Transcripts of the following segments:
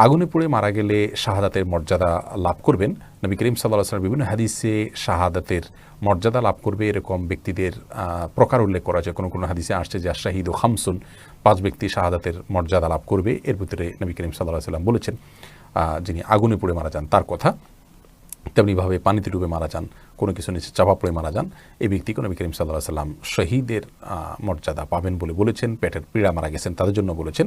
আগুনে পুড়ে মারা গেলে শাহাদাতের মর্যাদা লাভ করবেন। নবী করিম সাল্লাহ আসলাম বিভিন্ন হাদিসে শাহাদাতের মর্যাদা লাভ করবে। এরকম ব্যক্তিদের প্রকার উল্লেখ করা যায়। কোনো কোনো হাদিসে আসছে যে শাহিদ ও খামসুন, পাঁচ ব্যক্তি শাহাদাতের মর্যাদা লাভ করবে। এর ভিতরে নবী করিম সাল্লাহ সাল্লাম বলেছেন যিনি আগুনে পুড়ে মারা যান, তার কথা। তেমনিভাবে পানিতে ডুবে মারা যান, কোনো কিছু নিচে চাপা পড়ে মারা যান, এই ব্যক্তি নবী করিম সাল্লাহ সাল্লাম শহীদের মর্যাদা পাবেন বলে বলেছেন, পেটের পীড়া মারা গেছেন তাদের জন্য বলেছেন।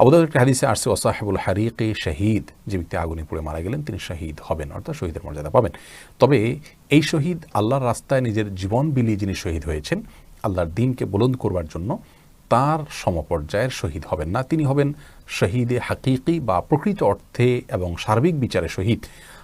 আবুদাউদ একটা হাদিসে আসছে ওসাহেবুল হারিকে শহীদ, যে ব্যক্তি আগুনে পুড়ে মারা গেলেন তিনি শহীদ হবেন, অর্থাৎ শহীদের মর্যাদা পাবেন। তবে এই শহীদ আল্লাহর রাস্তায় নিজের জীবন বিলিয়ে যিনি শহীদ হয়েছেন, আল্লাহর দিনকে বুলন্দ করবার জন্য তার সমপর্যায়ের শহীদ হবেন না, তিনি হবেন শহীদে হাকিকি বা প্রকৃত অর্থে এবং সার্বিক বিচারে শহীদ।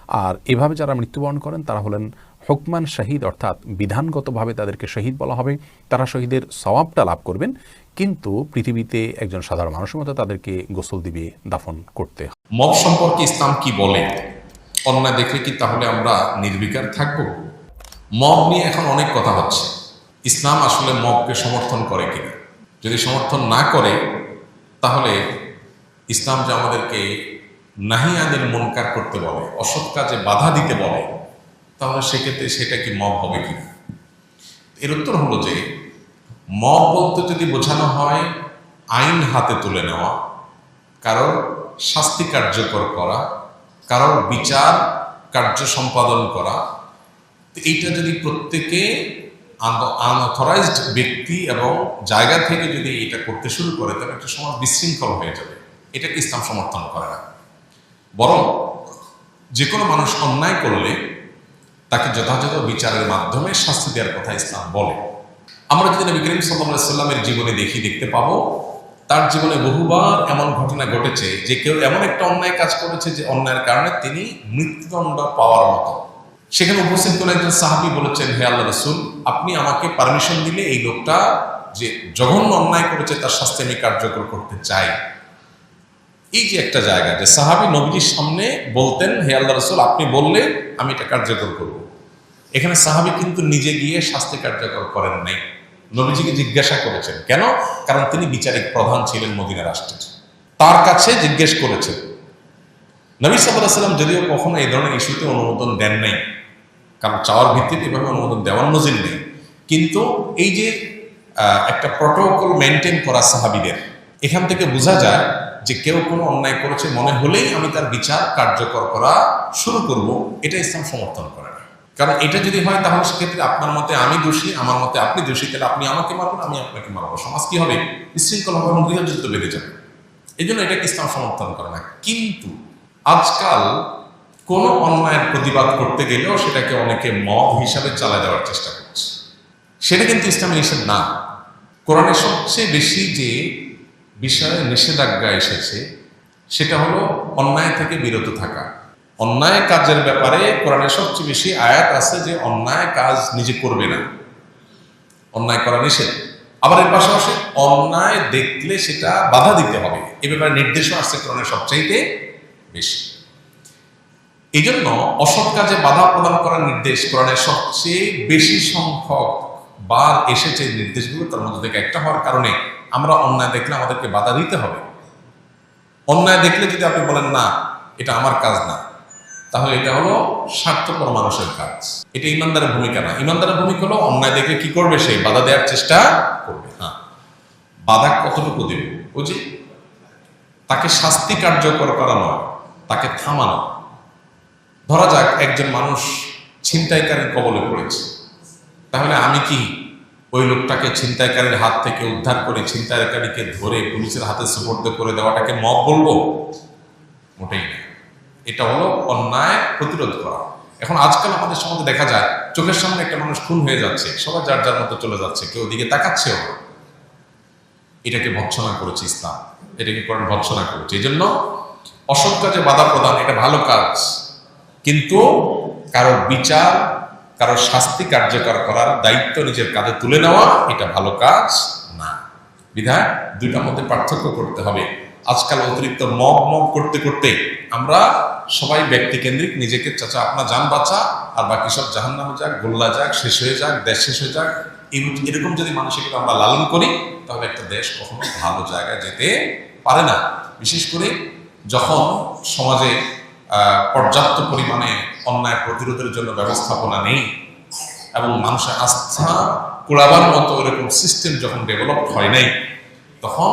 আর এভাবে যারা মৃত্যুবরণ করেন, তারা হলেন হুকমান শহীদ, অর্থাৎ বিধানগতভাবে তাদেরকে শহীদ বলা হবে। তারা শহীদের সওয়াবটা লাভ করবেন, কিন্তু পৃথিবীতে একজন সাধারণ মানুষের মতো তাদেরকে গোসল দিবে, দাফন করতে। মব সম্পর্কে ইসলাম কি বলে? অন্যায় দেখলে কি তাহলে আমরা নির্বিকার থাকব? মব নিয়ে এখন অনেক কথা হচ্ছে। ইসলাম আসলে মবকে সমর্থন করে কিনা? যদি সমর্থন না করে, তাহলে ইসলাম যে আমাদেরকে নাহিয়াদের মনকার করতে বলে, অসৎ কাজে বাধা দিতে বলে, তাহলে সেক্ষেত্রে সেটা কি মব হবে কিনা এর উত্তর হলো যে, মব বলতে যদি বোঝানো হয়, আইন হাতে তুলে নেওয়া কারোর শাস্তি কার্যকর করা কারোর বিচার কার্য সম্পাদন করা এইটা যদি প্রত্যেকে আনঅথরাইজড ব্যক্তি এবং জায়গা থেকে যদি এটা করতে শুরু করে, তাহলে একটা সমাজ বিশৃঙ্খল হয়ে যাবে। এটাকে ইসলাম সমর্থন করে না। বরং যে কোনো মানুষ অন্যায় করলে তাকে যথাযথ বিচারের মাধ্যমে শাস্তি দেওয়ার কথা ইসলাম বলে। আমরা যদি নবী করিম সাল্লামের জীবনে দেখি, দেখতে পাবো, তার জীবনে বহুবার এমন ঘটনা ঘটেছে যে কেউ এমন একটা অন্যায় কাজ করেছে যে অন্যায়ের কারণে তিনি মৃত্যুদণ্ড পাওয়ার মতো। সেখানে উপস্থিত কোন একজন সাহাবি, বলেছেন, হে আল্লাহ রসুল, আপনি আমাকে পারমিশন দিলে এই লোকটা যে জঘন্য অন্যায় করেছে তার শাস্তি আমি কার্যকর করতে চাই। এই যে একটা জায়গা যে সাহাবি নবীজির সামনে বলতেন, হে আল্লাহ রসুল, আপনি বললে আমি এটা কার্যকর করব। এখানে সাহাবি কিন্তু নিজে গিয়ে শাস্তি কার্যকর করেন নাই। নবীজিকে জিজ্ঞাসা করেছেন। কেন? কারণ তিনি বিচারিক প্রধান ছিলেন মদিনা রাষ্ট্রের। তার কাছে জিজ্ঞেস করেছেন। নবী সাল্লাম যদিও কখনো এই ধরনের ইস্যুতে অনুমোদন দেন নাই, কারণ চাওয়ার ভিত্তিতে এভাবে অনুমোদন দেওয়ার নজির নেই। কিন্তু এই যে একটা প্রটোকল মেনটেন করা সাহাবিদের, এখান থেকে বোঝা যায় যে কেউ কোনো অন্যায় করেছে মনে হলেই আমি তার বিচার কার্যকর করা শুরু করব, এটা ইসলাম সমর্থন করে না। কারণ এটা যদি হয়, তাহলে সেক্ষেত্রে আপনার মতে আমি দোষী, আমার মতে আপনি দোষী, তাহলে আপনি আমাকে মারবেন, আমি আপনাকে মারবো। সমাজ কি হবে? বিশৃঙ্খল হবে এবং গৃহযুদ্ধ বেড়ে যাবে। এই জন্য এটাকে ইসলাম সমর্থন করে না। কিন্তু আজকাল কোনো অন্যায়ের প্রতিবাদ করতে গেলেও সেটাকে অনেকে মব হিসাবে চালা দেওয়ার চেষ্টা করছে। সেটা কিন্তু ইসলামে নিষেধ না। কোরআনের সবচেয়ে বেশি যে বিষয়ে নিষেধাজ্ঞা এসেছে, সেটা হলো অন্যায় থেকে বিরত থাকা। অন্যায় কাজের ব্যাপারে কোরআনের সবচেয়ে বেশি আয়াত আছে যে, অন্যায় কাজ নিজে করবে না। অন্যায় করা নিষেধ। আবার এর পাশাপাশি অন্যায় দেখলে সেটা বাধা দিতে হবে। এ ব্যাপারে নির্দেশও আসছে কোরআনের সবচাইতে বেশি। এই জন্য অসৎ কাজে বাধা প্রদান করার নির্দেশ কোরআনের সবচেয়ে বেশি সংখ্যক বার এসেছে নির্দেশগুলো। তার মধ্যে থেকে একটা হওয়ার কারণে আমরা অন্যায় দেখলে আমাদেরকে বাধা দিতে হবে। অন্যায় দেখলে যদি আপনি বলেন, না, এটা আমার কাজ না, তাহলে এটা হলো স্বার্থপর মানুষের কাজ। এটা ইমানদারের ভূমিকা না। ইমানদারের ভূমিকা হলো অন্যায় দেখে কি করবে সে? বাধা দেওয়ার চেষ্টা করবে। হ্যাঁ বাধা কতটুকু দেবে? যে তাকে শাস্তি কার্যকর করানো তাকে থামানো। ধরা যাক, একজন মানুষ ছিনতাইকারীর কবলে পড়েছে। তাহলে আমি কি ওই লোকটাকে ছিনতাইকারীর হাত থেকে উদ্ধার করে ছিনতাইকারীকে ধরে পুলিশের হাতে সুপর্দ করে দেওয়াটাকে মব বলব? মোটেই না। এটা হলো অন্যায় প্রতিরোধ করা। এখন আজকাল আমাদের সমাজে দেখা যায়, চোখের সামনে একটা মানুষ খুন হয়ে যাচ্ছে সবাই যার যার মতো চলে যাচ্ছে, কেউ দিকে তাকাচ্ছেও এটাকে ভৎসনা করেছে ইসলাম। এটাকে কোরআন ভৎসনা করেছে। এই জন্য অসৎ কাজে বাধা প্রদান, এটা ভালো কাজ। কিন্তু কারোর বিচার কারোর শাস্তি কার্যকর করার দায়িত্ব নিজের কাঁধে তুলে নেওয়া, এটা ভালো কাজ না। বিধায় দুইটার মধ্যে পার্থক্য করতে হবে। আজকাল অতিরিক্ত মগ মগ করতে করতে আমরা সবাই ব্যক্তি কেন্দ্রিক, নিজেকে চাচা আপনার যান বাঁচা, আর বাকি সব জাহান নামে যাক, গোল্লা যাক, শেষ হয়ে যাক, দেশ শেষ হয়ে যাক এরকম যদি মানসিকতা আমরা লালন করি, তাহলে একটা দেশ কখনো ভালো জায়গায় যেতে পারে না। বিশেষ করে যখন সমাজে পর্যাপ্ত পরিমাণে অন্যায় প্রতিরোধের জন্য ব্যবস্থাপনা নেই এবং মানুষের আস্থা কুড়াবার মতো এরকম সিস্টেম যখন ডেভেলপ হয় নাই, তখন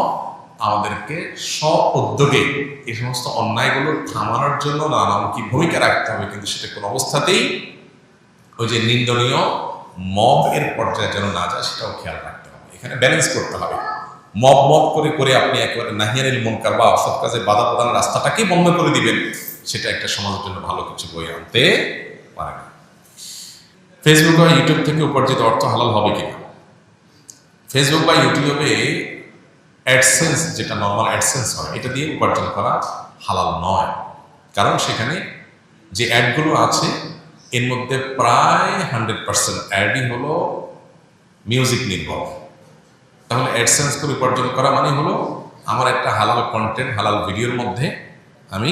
আমাদেরকে স্ব উদ্যোগে এই সমস্ত অন্যায়গুলো থামানোর জন্য নানামুখী ভূমিকা রাখতে হবে। কিন্তু সেটা কোনো অবস্থাতেই ওই যে নিন্দনীয় মব এর পর্যায়ে যেন না যায়, সেটাও খেয়াল রাখতে হবে। এখানে ব্যালেন্স করতে হবে। মব মব করে করে আপনি একেবারে নাহিয়ারের মনকার বা অসৎ কাজে বাধা প্রদানের রাস্তাটাকেই বন্ধ করে দিবেন। সেটা একটা সমাজের জন্য ভালো কিছু বই আনতে পারে না। ফেসবুক বা ইউটিউব থেকে উপার্জিত অর্থ হালাল হবে কিনা? ফেসবুক বা ইউটিউবে অ্যাডসেন্স যেটা নর্মাল অ্যাডসেন্স হয়, এটা দিয়ে উপার্জন করা হালাল নয়। কারণ সেখানে যে অ্যাডগুলো আছে, এর মধ্যে প্রায় হান্ড্রেড পার্সেন্ট অ্যাডই হলো মিউজিক নির্ভর। তাহলে অ্যাডসেন্স করে উপার্জন করা মানে হলো, আমার একটা হালাল কন্টেন্ট হালাল ভিডিওর মধ্যে আমি